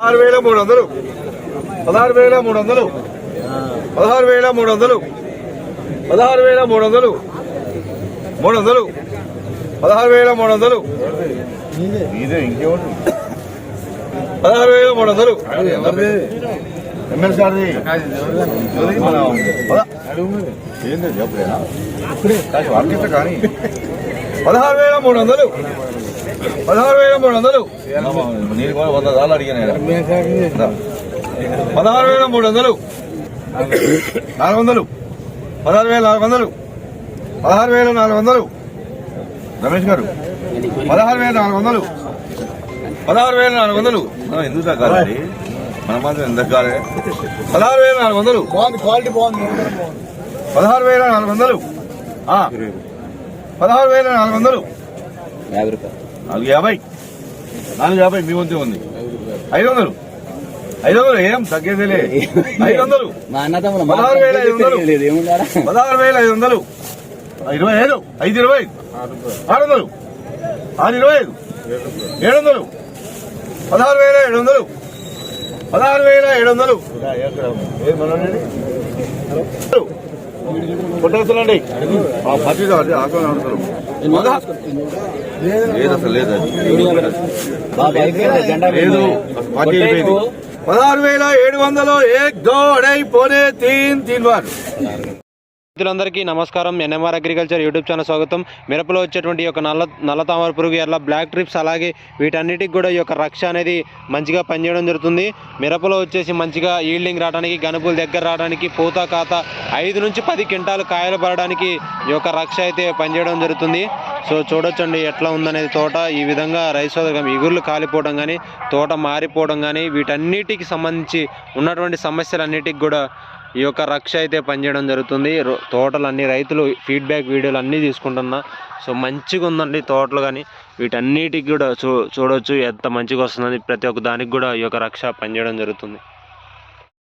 పదహారు వేల మూడు వందలు. పదహారు వేల మూడు వందలు. పదహారు వేల మూడు వందలు. పదహారు వేల మూడు వందలు. మూడు వందలు. పదహారు వేల మూడు వందలు. పదహారు వేల మూడు వందలు. గారిది పదహారు వేల మూడు వందలు. పదహారు వేల మూడు వందలు. నీరు కూడా వంద సార్లు అడిగాను. పదహారు వేల మూడు వందలు. నాలుగు వందలు. పదహారు వేల నాలుగు వందలు. పదహారు వేల నాలుగు వందలు. రమేష్ గారు పదహారు వేల నాలుగు వందలు. పదహారు వేల నాలుగు వందలు. ఎందుకు తగ్గాలి మన మాత్రం ఎందుకు తగ్గాలి? పదహారు వేల నాలుగు వందలు. బాగుంది క్వాలిటీ బాగుంది. పదహారు వేల నాలుగు వందలు. ఆ, పదహారు వేల నాలుగు వందలు. యాభై రూపాయలు. నాలుగు యాభై నాలుగు యాభై మీ వంతే ఉంది ఐదు వందలు ఐదు వందలు ఏం తగ్గేదిలే ఐదు వందలు పదహారు వేల ఐదు వందలు. పదహారు వేల ఐదు వందలు ఇరవై ఐదు ఐదు ఇరవై ఆరు వందలు ఆరు ఇరవై ఐదు ఏడు వందలు పదహారు వేల ఏడు వందలు పదహారు వేల ఏడు వందలు లేదు అసలు లేదు పదహారు వేల ఏడు వందలు ఏక్ దో అడై పోనే తీన్ తీన్ బార్ రైతులందరికీ నమస్కారం. ఎన్ఎంఆర్ అగ్రికల్చర్ యూట్యూబ్ ఛానల్ స్వాగతం. మిరపలో వచ్చేటువంటి ఈ యొక్క నల్ల నల్ల తామర పురుగు ఎర్ర బ్లాక్ ట్రిప్స్ అలాగే వీటన్నిటికి కూడా ఈ యొక్క రక్ష అనేది మంచిగా పనిచేయడం జరుగుతుంది. మిరపలో వచ్చేసి మంచిగా ఈల్డింగ్ రావడానికి గనుపుల దగ్గర రావడానికి పూత కాత ఐదు నుంచి పది క్వింటాలు కాయలు పడడానికి ఈ యొక్క రక్ష అయితే పనిచేయడం జరుగుతుంది. సో చూడొచ్చండి ఎట్లా ఉందనేది తోట. ఈ విధంగా రైతు ఇగుర్లు కాలిపోవడం కానీ తోట మారిపోవడం కానీ వీటన్నిటికి సంబంధించి ఉన్నటువంటి సమస్యలన్నిటికి కూడా ఈ యొక్క రక్ష అయితే పనిచేయడం జరుగుతుంది. తోటలన్నీ రైతులు ఫీడ్బ్యాక్ వీడియోలు అన్నీ తీసుకుంటున్నా. సో మంచిగా ఉందండి తోటలు కానీ. వీటన్నిటికి కూడా చూ చూడవచ్చు ఎంత మంచిగా వస్తుందని ప్రతి ఒక్క దానికి కూడా ఈ యొక్క రక్ష పనిచేయడం జరుగుతుంది.